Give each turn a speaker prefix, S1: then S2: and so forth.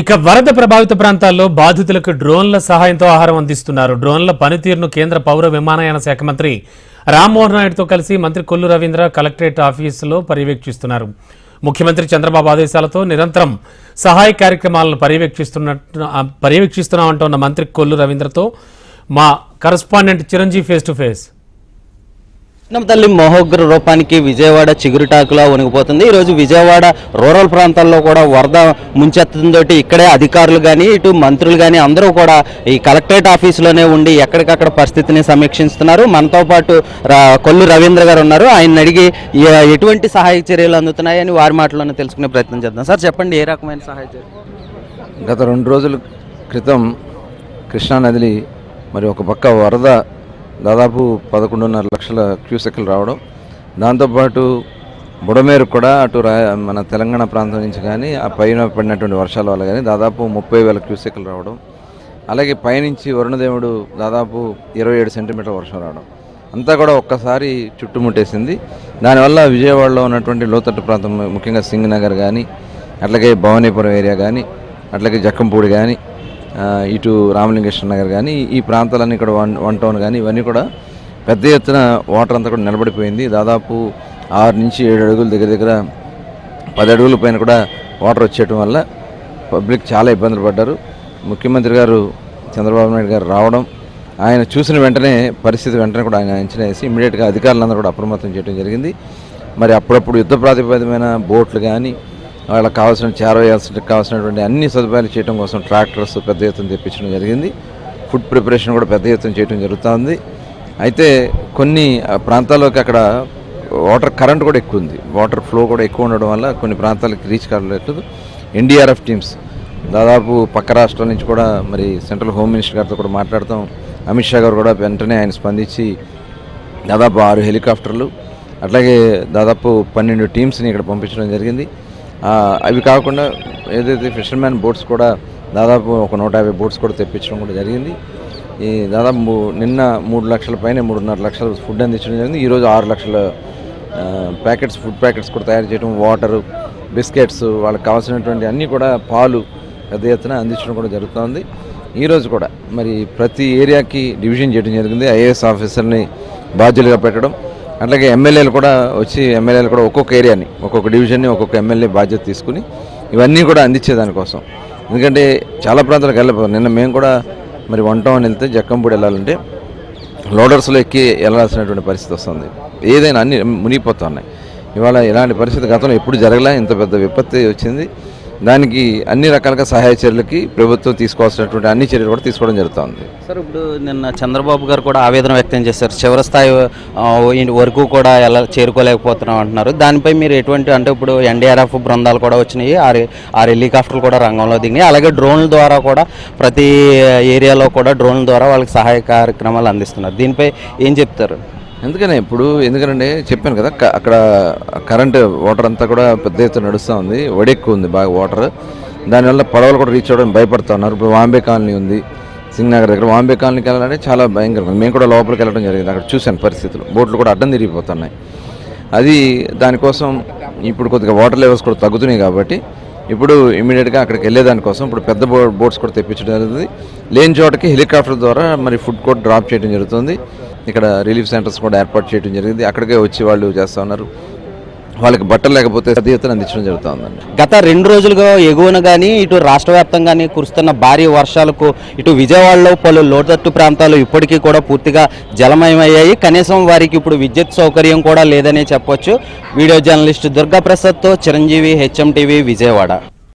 S1: ఇక వరద ప్రభావిత ప్రాంతాల్లో బాధితులకు డ్రోన్ల సహాయంతో ఆహారం అందిస్తున్నారు. డ్రోన్ల పనితీరును కేంద్ర పౌర విమానయాన శాఖ మంత్రి రామ్మోహన్ నాయుడుతో కలిసి మంత్రి కొల్లు రవీంద్ర కలెక్టరేట్ ఆఫీసులో పర్యవేక్షిస్తున్నారు. ముఖ్యమంత్రి చంద్రబాబు ఆదేశాలతో నిరంతరం సహాయ కార్యక్రమాలను పర్యవేక్షిస్తున్నట్టు పర్యవేక్షిస్తున్నామంటున్న మంత్రి కొల్లు రవీంద్రతో మా correspondent Chiranjeevi face to face
S2: కృష్ణం తల్లి మహోగ్ర రూపానికి విజయవాడ చిగురుటాకులా వణిగిపోతుంది. ఈరోజు విజయవాడ రూరల్ ప్రాంతాల్లో కూడా వరద ముంచెత్తంతో ఇక్కడే అధికారులు కానీ ఇటు మంత్రులు కానీ అందరూ కూడా ఈ కలెక్టరేట్ ఆఫీసులోనే ఉండి ఎక్కడికక్కడ పరిస్థితిని సమీక్షిస్తున్నారు. మనతో పాటు రా- కొల్లు రవీంద్ర గారు ఉన్నారు. ఆయన అడిగి ఎటువంటి సహాయ చర్యలు అందుతున్నాయని వారి మాటలోనే తెలుసుకునే ప్రయత్నం చేద్దాం. సార్ చెప్పండి ఏ రకమైన సహాయ చర్యలు?
S3: గత రెండు రోజుల క్రితం కృష్ణానదిని మరి ఒక పక్క వరద దాదాపు పదకొండున్నర లక్షల క్యూసెక్లు రావడం. దాంతోపాటు బుడమేరు కూడా అటు రా మన తెలంగాణ ప్రాంతం నుంచి కానీ ఆ పైన పడినటువంటి వర్షాల వల్ల కానీ దాదాపు ముప్పై వేల క్యూసెక్లు రావడం. అలాగే పైనుంచి వరుణదేవుడు దాదాపు ఇరవై ఏడు సెంటీమీటర్ల వర్షం రావడం. అంతా కూడా ఒక్కసారి చుట్టుముట్టేసింది. దానివల్ల విజయవాడలో ఉన్నటువంటి లోతట్టు ప్రాంతం ముఖ్యంగా సింగనగర్ కానీ అట్లాగే భవానీపురం ఏరియా కానీ అట్లాగే జక్కంపూడి కానీ ఇటు రామలింగేశ్వర నగర్ కానీ ఈ ప్రాంతాలన్నీ కూడా వన్ వన్ టౌన్ కానీ ఇవన్నీ కూడా పెద్ద ఎత్తున వాటర్ అంతా కూడా నిలబడిపోయింది. దాదాపు ఆరు నుంచి ఏడు అడుగుల దగ్గర దగ్గర పది అడుగుల పైన కూడా వాటర్ వచ్చేయటం వల్ల పబ్లిక్ చాలా ఇబ్బందులు పడ్డారు. ముఖ్యమంత్రి గారు చంద్రబాబు నాయుడు గారు రావడం ఆయన చూసిన వెంటనే పరిస్థితి వెంటనే కూడా ఆయన అంచనా వేసి ఇమీడియట్గా అధికారులందరూ కూడా అప్రమత్తం చేయడం జరిగింది. మరి అప్పుడప్పుడు యుద్ధ ప్రాతిపదికమైన బోట్లు కానీ వాళ్ళకి కావాల్సిన చేరవేయాల్సిన కావాల్సినటువంటి అన్ని సదుపాయాలు చేయడం కోసం ట్రాక్టర్స్ పెద్ద ఎత్తున తెప్పించడం జరిగింది. ఫుడ్ ప్రిపరేషన్ కూడా పెద్ద ఎత్తున చేయడం జరుగుతుంది. అయితే కొన్ని ప్రాంతాల్లోకి అక్కడ వాటర్ కరెంట్ కూడా ఎక్కువ ఉంది. వాటర్ ఫ్లో కూడా ఎక్కువ ఉండడం వల్ల కొన్ని ప్రాంతాలకు రీచ్ కావట్లేదు. ఎన్డీఆర్ఎఫ్ టీమ్స్ దాదాపు పక్క రాష్ట్రాల నుంచి కూడా మరి సెంట్రల్ హోమ్ మినిస్టర్ గారితో కూడా మాట్లాడతాం. అమిత్ షా గారు కూడా వెంటనే ఆయన స్పందించి దాదాపు ఆరు హెలికాప్టర్లు అట్లాగే దాదాపు పన్నెండు టీమ్స్ని ఇక్కడ పంపించడం జరిగింది. అవి కాకుండా ఏదైతే ఫిషర్మ్యాన్ బోట్స్ కూడా దాదాపు ఒక నూట యాభై బోట్స్ కూడా తెప్పించడం కూడా జరిగింది. ఈ దాదాపు మూ- నిన్న మూడు లక్షల పైన మూడున్నర లక్షల ఫుడ్ అందించడం జరిగింది. ఈరోజు ఆరు లక్షల ప్యాకెట్స్ ఫుడ్ ప్యాకెట్స్ కూడా తయారు చేయడం వాటరు బిస్కెట్స్ వాళ్ళకి కావాల్సినటువంటి అన్నీ కూడా పాలు పెద్ద ఎత్తున అందించడం కూడా జరుగుతుంది. ఈరోజు కూడా మరి ప్రతి ఏరియాకి డివిజన్ చేయడం జరిగింది. ఐఏఎస్ ఆఫీసర్ని బాధ్యులుగా పెట్టడం. అట్లాగే ఎమ్మెల్యేలు కూడా వచ్చి ఎమ్మెల్యేలు కూడా ఒక్కొక్క ఏరియాని ఒక్కొక్క డివిజన్ని ఒక్కొక్క ఎమ్మెల్యే బాధ్యత తీసుకుని ఇవన్నీ కూడా అందించేదానికోసం ఎందుకంటే చాలా ప్రాంతాలకు వెళ్ళిపోతాం నిన్న మేము కూడా మరి వన్ టౌన్ వెళ్తే జక్కంపూడి వెళ్ళాలంటే లోడర్స్లో ఎక్కి వెళ్ళాల్సినటువంటి పరిస్థితి వస్తుంది. ఏదైనా అన్ని మునిగిపోతున్నాయి ఇవాళ ఇలాంటి పరిస్థితి గతంలో ఎప్పుడు జరగలే ఇంత పెద్ద విపత్తి వచ్చింది. దానికి అన్ని రకాలుగా సహాయ చర్యలకి ప్రభుత్వం తీసుకోవాల్సినటువంటి అన్ని చర్యలు కూడా తీసుకోవడం జరుగుతుంది.
S2: సార్ ఇప్పుడు నిన్న చంద్రబాబు గారు కూడా ఆవేదన వ్యక్తం చేశారు. చివరి స్థాయి వరకు కూడా ఎలా చేరుకోలేకపోతున్నాం అంటున్నారు. దానిపై మీరు ఎటువంటి అంటే ఇప్పుడు ఎన్డీఆర్ఎఫ్ బృందాలు కూడా వచ్చినాయి ఆ ఆరు హెలికాప్టర్లు కూడా రంగంలో దిగినాయి. అలాగే డ్రోన్ల ద్వారా కూడా ప్రతి ఏరియాలో కూడా డ్రోన్ల ద్వారా వాళ్ళకి సహాయ కార్యక్రమాలు అందిస్తున్నారు. దీనిపై ఏం చెప్తారు?
S3: ఎందుకనే ఇప్పుడు ఎందుకంటే చెప్పాను కదా అక్కడ కరెంట్ వాటర్ అంతా కూడా పెద్ద ఎత్తున నడుస్తూ ఉంది. వడెక్కువ ఉంది బాగా వాటర్. దానివల్ల పడవలు కూడా రీచ్ అవ్వడం భయపడుతూ ఉన్నారు ఇప్పుడు వాంబే కాలనీ ఉంది సింగ్నగర్ దగ్గర. వాంబే కాలనీకి వెళ్ళాలంటే చాలా భయంకరంగా మేము కూడా లోపలికి వెళ్ళడం జరిగింది. అక్కడ చూశాను పరిస్థితులు. బోట్లు కూడా అడ్డం తిరిగిపోతున్నాయి. అది దానికోసం ఇప్పుడు కొద్దిగా వాటర్ లెవెల్స్ కూడా తగ్గుతున్నాయి కాబట్టి ఇప్పుడు ఇమీడియట్గా అక్కడికి వెళ్ళేదానికోసం ఇప్పుడు పెద్ద బో బోట్స్ కూడా తెప్పించడం జరుగుతుంది. లేని చోటకి హెలికాప్టర్ ద్వారా మరి ఫుడ్ కూడా డ్రాప్ చేయడం జరుగుతుంది. ఇక్కడ రిలీఫ్ సెంటర్స్ కూడా ఏర్పాటు చేయడం జరిగింది. అక్కడికే వచ్చి వాళ్ళు చేస్తూ ఉన్నారు. వాళ్ళకి బట్టలు లేకపోతే పెద్ద అందించడం జరుగుతుందండి.
S2: గత రెండు రోజులుగా ఎగువన కానీ ఇటు రాష్ట్ర వ్యాప్తంగానే కురుస్తున్న భారీ వర్షాలకు ఇటు విజయవాడలో పలు లోతట్టు ప్రాంతాలు ఇప్పటికీ కూడా పూర్తిగా జలమయమయ్యాయి. కనీసం వారికి ఇప్పుడు విద్యుత్ సౌకర్యం కూడా లేదనే చెప్పొచ్చు. వీడియో జర్నలిస్ట్ దుర్గా ప్రసాద్తో చిరంజీవి హెచ్ఎం టీవీ విజయవాడ.